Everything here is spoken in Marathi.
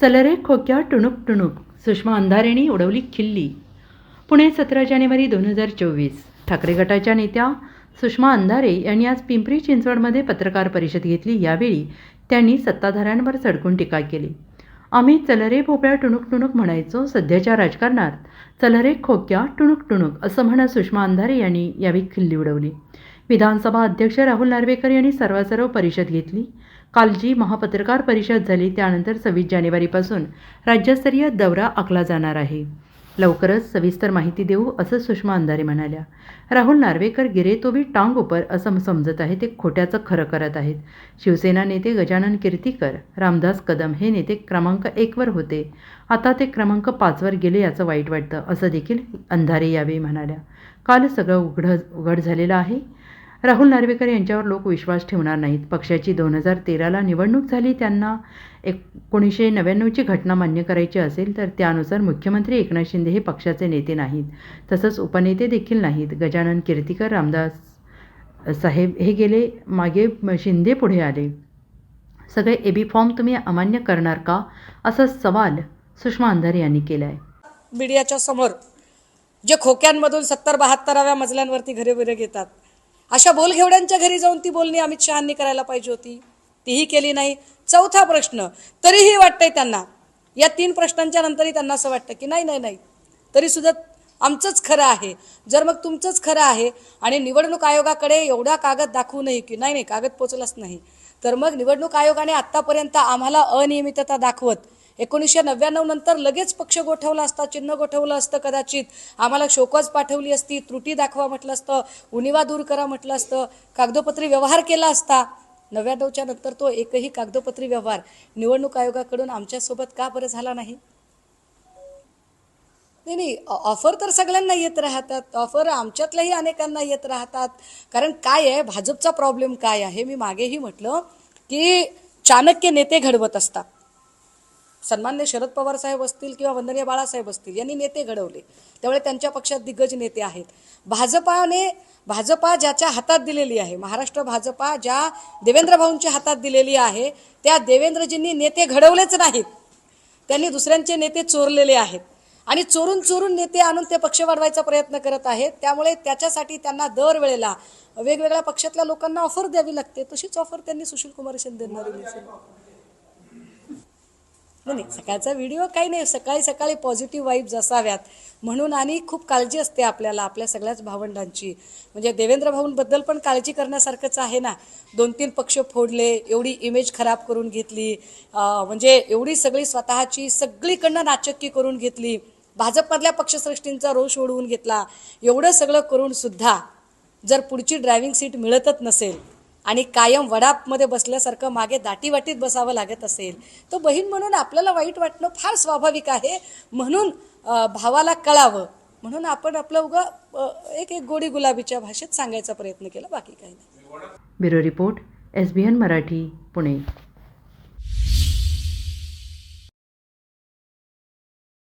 चलरे खोक्या टुणूक टुणूक. सुषमा अंधारेणी उडवली खिल्ली. पुणे सतरा जानेवारी दोन हजार चोवीस. ठाकरे गटाच्या नेत्या सुषमा अंधारे यांनी आज पिंपरी चिंचवडमध्ये पत्रकार परिषद घेतली. यावेळी त्यांनी सत्ताधाऱ्यांवर सडकून टीका केली. आम्ही चलरे भोपळ्या टुणूक टुणूक म्हणायचो. सध्याच्या राजकारणात चलरे खोक्या टुणूक टुणूक असं म्हणत सुषमा अंधारे यांनी यावेळी खिल्ली उडवली. विधानसभा अध्यक्ष राहुल नार्वेकर यांनी सर्वासर्व परिषद घेतली. काल जी महापत्रकार परिषद झाली त्यानंतर सव्वीस जानेवारीपासून राज्यस्तरीय दौरा आखला जाणार आहे. लवकरच सविस्तर माहिती देऊ असं सुषमा अंधारे म्हणाल्या. राहुल नार्वेकर गिरे तो बी टांग उपर असं समजत आहे ते खोट्याचं खरं करत आहेत. शिवसेना नेते गजानन कीर्तीकर रामदास कदम हे नेते क्रमांक एकवर होते. आता ते क्रमांक पाचवर गेले याचं वाईट वाटतं असं देखील अंधारे यावेळी म्हणाल्या. काल सगळं उघड उघड झालेलं आहे. राहुल नार्वेकर यांच्यावर लोक विश्वास ठेवणार नाहीत. पक्षाची दोन हजार तेराला निवडणूक झाली त्यांना एकोणीसशे नव्याण्णवची घटना मान्य करायची असेल तर त्यानुसार मुख्यमंत्री एकनाथ शिंदे हे पक्षाचे नेते नाहीत. तसंच उपनेते देखील नाहीत. गजानन कीर्तिकर रामदास साहेब हे गेले मागे शिंदे पुढे आले. सगळे एबी फॉर्म तुम्ही अमान्य करणार का? असा सवाल सुषमा अंधारे यांनी केला आहे मीडियाच्या समोर जे खोक्यांमधून सत्तर बहात्तराव्या मजल्यांवरती घरे बिरे घेतात अशा बोलघेवड्यांच्या घरी जाऊन ती बोलणी अमित शहानी करायला पाहिजे होती. तीही केली नाही. चौथा प्रश्न तरीही वाटतंय त्यांना. या तीन प्रश्नांच्या नंतरही त्यांना असं वाटतं की नाही नाही नाही. तरी सुद्धा आमचंच खरं आहे. जर मग तुमचंच खरं आहे आणि निवडणूक आयोगाकडे एवढा कागद दाखवू नये की नाही नाही कागद पोचलाच नाही. तर मग निवडणूक आयोगाने आत्तापर्यंत आम्हाला अनियमितता दाखवत एकोणीसशे नव्याण्णव नंतर लगेच पक्ष गोठवला असता चिन्ह गोठवलं असतं कदाचित. आम्हाला शोकॉज पाठवली असती त्रुटी दाखवा म्हटलं असतं उणिवा दूर करा म्हटलं असतं. कागदोपत्री व्यवहार केला असता. नव्याण्णवच्या नंतर तो एकही कागदोपत्री व्यवहार निवडणूक आयोगाकडून आमच्यासोबत का बरं झाला नाही? नाही नाही ऑफर तर सगळ्यांना येत राहतात. ऑफर आमच्यातल्याही अनेकांना येत राहतात. कारण काय आहे भाजपचा प्रॉब्लेम काय आहे? मी मागेही म्हटलं की चाणक्य नेते घडवत असतात. सन्मान्य शरद पवार साहेब असतील किंवा वंदनीय बाळासाहेब असतील यांनी नेते घडवले. त्यामुळे त्यांच्या पक्षात दिग्गज नेते आहेत. भाजपाने भाजपा ज्याच्या हातात दिलेली आहे महाराष्ट्र भाजपा ज्या देवेंद्र भाऊंच्या हातात दिलेली आहे त्या देवेंद्रजींनी नेते घडवलेच नाहीत. त्यांनी दुसऱ्यांचे नेते चोरलेले आहेत. आणि चोरून चोरून नेते आणून ते पक्ष वाढवायचा प्रयत्न करत आहेत. त्यामुळे त्याच्यासाठी त्यांना दरवेळेला वेगवेगळ्या पक्षातल्या लोकांना ऑफर द्यावी लागते. तशीच ऑफर त्यांनी सुशील कुमार शिंदे दिली. हो नाही नाही सकाळचा व्हिडिओ काही नाही. सकाळी सकाळी पॉझिटिव्ह वाईब्स असाव्यात. म्हणून आणि खूप काळजी असते आपल्याला आपल्या सगळ्याच भावंडांची. म्हणजे देवेंद्र भाऊंबद्दल पण काळजी करण्यासारखंच आहे ना. दोन तीन पक्ष फोडले एवढी इमेज खराब करून घेतली. म्हणजे एवढी सगळी स्वतःची सगळीकडनं नाचक्की करून घेतली. भाजपमधल्या पक्षश्रेष्ठींचा रोष ओढवून घेतला. एवढं सगळं करून सुद्धा जर पुढची ड्रायव्हिंग सीट मिळतच नसेल आणि कायम वडापमध्ये बसल्यासारखं मागे दाटीवाटीत बसावं लागत असेल. तर बहीण म्हणून आपल्याला वाईट वाटणं फार स्वाभाविक आहे. म्हणून भावाला कळावं. म्हणून आपण आपलं उगं एक एक गोडी गुलाबीच्या भाषेत सांगायचा प्रयत्न केला. बाकी काही नाही. Bureau report S B N Marathi Pune.